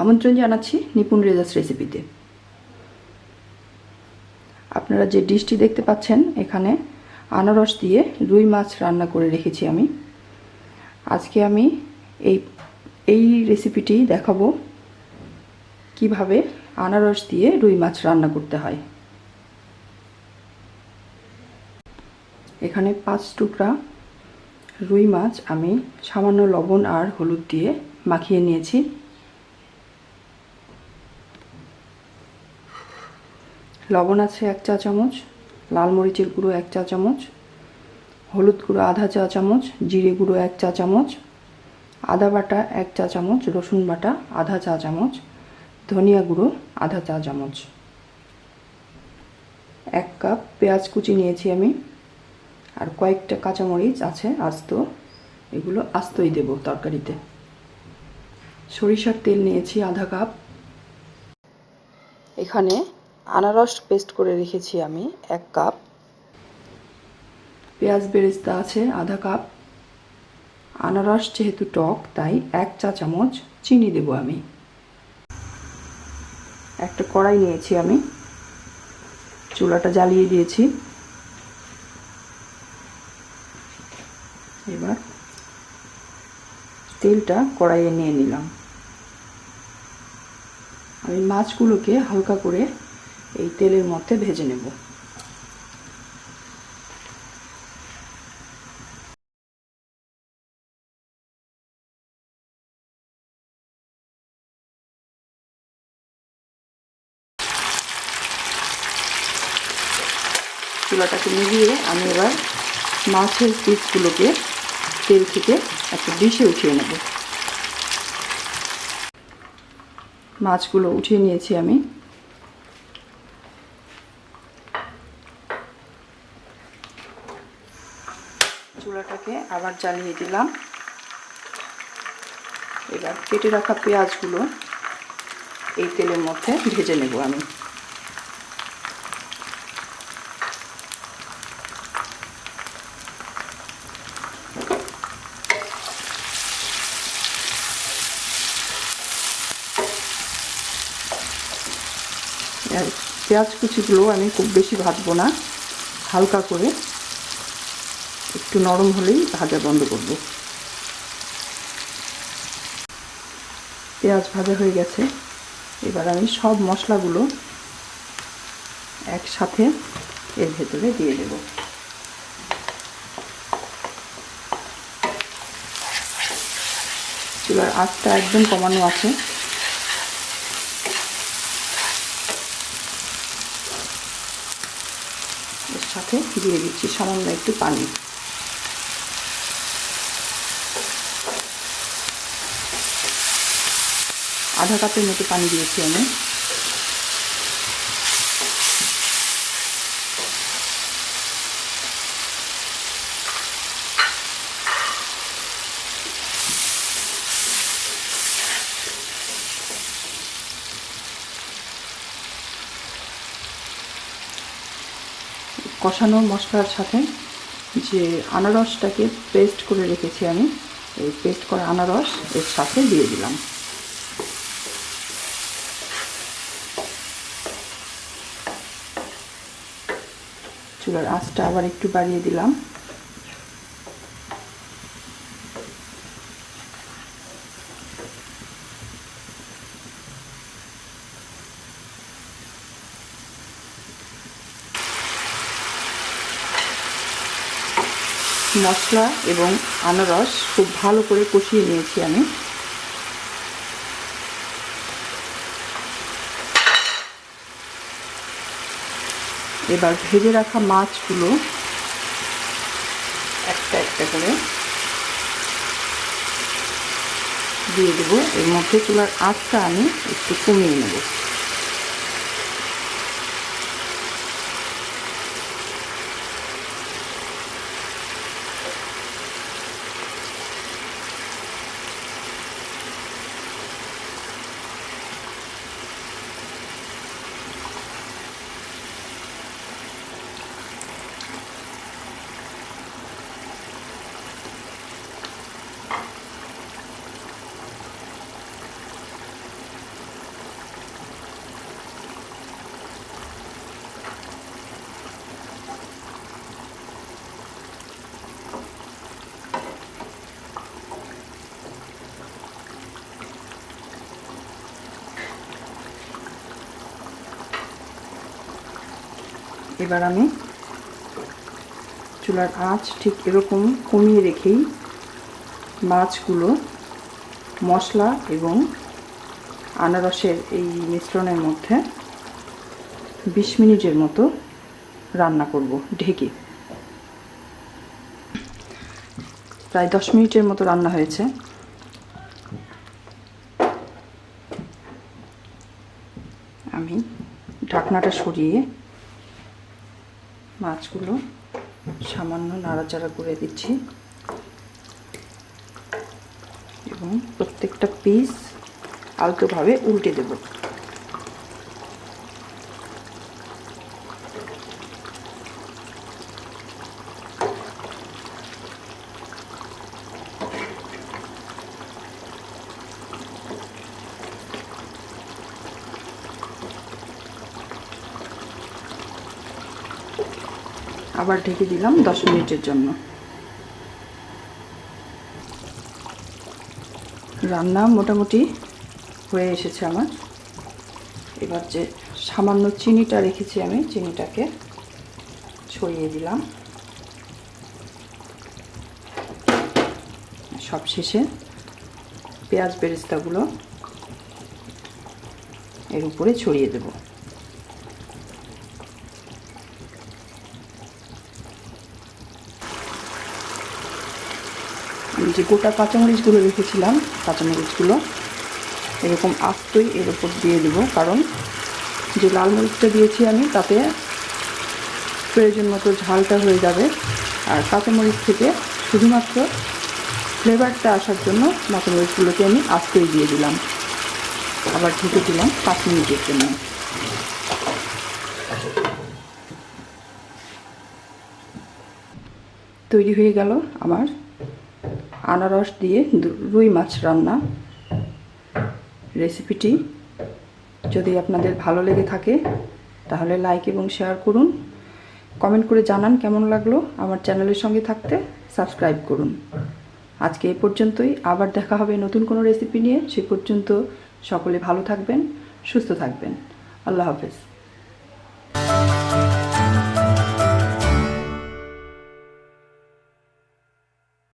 আমন্ত্রণ জানাচ্ছি নিপুণ রেজাস রেসিপিতে আপনারা যে ডিশটি দেখতে পাচ্ছেন এখানে আনারস দিয়ে রুই মাছ রান্না করে রেখেছি আমি। আজকে আমি এই এই রেসিপিটি দেখাবো কীভাবে আনারস দিয়ে রুই মাছ রান্না করতে হয়। এখানে পাঁচ টুকরা রুই মাছ আমি সামান্য লবণ আর হলুদ দিয়ে মাখিয়ে নিয়েছি। লবণ আছে এক চা চামচ, লাল মরিচের গুঁড়ো এক চা চামচ, হলুদ গুঁড়ো আধা চা চামচ, জিরে গুঁড়ো এক চা চামচ, আদা বাটা এক চা চামচ, রসুন বাটা আধা চা চামচ, ধনিয়া গুঁড়ো আধা চা চামচ। এক কাপ পেঁয়াজ কুচি নিয়েছি আমি। আর কয়েকটা কাঁচামরিচ আছে, আস্ত। এগুলো আস্তই দেব তরকারিতে। সরিষার তেল নিয়েছি আধা কাপ। এখানে আনারস পেস্ট করে রেখেছি আমি এক কাপ। পেঁয়াজ বেরেস্তা আছে আধা কাপ। আনারস যেহেতু টক, তাই এক চা চামচ চিনি দেব আমি। একটা কড়াই নিয়েছি আমি। চুলাটা জ্বালিয়ে দিয়েছি। এবার তেলটা কড়াইয়ে নিয়ে নিলাম। আমি মাছগুলোকে হালকা করে এই তেলের মধ্যে ভেজে নেব। চুলাটাকে নিভিয়ে আমি এবার মাছের পিসগুলোকে তেল থেকে একটা ডিশে উঠিয়ে নেব। মাছগুলো উঠিয়ে নিয়েছি আমি। চুলাটাকে আবার জ্বালিয়ে দিলাম। এবার কেটে রাখা পেঁয়াজগুলো এই তেলের মধ্যে ভেজে নেব আমি। পেঁয়াজ কুচিগুলো আমি খুব বেশি ভাজবো না, হালকা করে। একটু নরম হলেই ভাজা বন্ধ করব। পেঁয়াজ ভাজা হয়ে গেছে। এবার আমি সব মশলাগুলো একসাথে এর ভেতরে দিয়ে দেব। এবার আঁচটা একদম কমানো আছে। ফিরিয়ে দিয়ে দিচ্ছি সামান্য একটু পানি। আধা কাপের মতো পানি দিয়েছি আমি। কষানো মশলার সাথে যে আনারসটাকে পেস্ট করে রেখেছি আমি, এই পেস্ট করা আনারস এর সাথে দিয়ে দিলাম। চুলার আঁচটা আবার একটু বাড়িয়ে দিলাম। মশলা এবং আনারস খুব ভালো করে কষিয়ে নিয়েছি আমি। এবার ভেজে রাখা মাছগুলো একটা একটা করে দিয়ে দেবো। এর মধ্যে চুলার আঁচটা আমি একটু কমিয়ে নেব। এবার আমি চুলার আঁচ ঠিক এরকম কমিয়ে রেখেই মাছগুলো, মশলা এবং আনারসের এই মিশ্রণের মধ্যে বিশ মিনিটের মতো রান্না করব, ঢেকে। প্রায় দশ মিনিটের মতো রান্না হয়েছে। আমি ঢাকনাটা সরিয়ে মাছগুলো সামান্য নাড়াচাড়া করে দিচ্ছি। এবং প্রত্যেকটা পিস আলতোভাবে উল্টে দেব। আবার ঢেকে দিলাম দশ মিনিটের জন্য। রান্না মোটামুটি হয়ে এসেছে আমার। এবার যে সামান্য চিনিটা রেখেছি আমি, চিনিটাকে ছড়িয়ে দিলাম। সব শেষে পেঁয়াজ বেরেস্তাগুলো এর উপরে ছড়িয়ে দেবো। যে গোটা কাঁচামরিচগুলো রেখেছিলাম, কাঁচামরিচগুলো। এরকম আস্তই এর উপর দিয়ে দেবো, কারণ যে লাল মরিচটা দিয়েছি আমি, তাতে প্রয়োজন মতো ঝালটা হয়ে যাবে। আর কাঁচামরিচ থেকে শুধুমাত্র ফ্লেভারটা আসার জন্য কাঁচামরিচগুলোকে আমি আস্তই দিয়ে দিলাম। আবার ঢেকে দিলাম পাঁচ মিনিটের জন্য। তৈরি হয়ে গেল আমার আনারস দিয়ে রুই মাছ রান্না রেসিপিটি। যদি আপনাদের ভালো লেগে থাকে, তাহলে লাইক এবং শেয়ার করুন। কমেন্ট করে জানান কেমন লাগল আমার চ্যানেলের সঙ্গে থাকতে। সাবস্ক্রাইব করুন। আজকে এ পর্যন্তই। আবার দেখা হবে নতুন কোনো রেসিপি নিয়ে। সে পর্যন্ত সকলে ভালো থাকবেন, সুস্থ থাকবেন। আল্লাহ হাফেজ।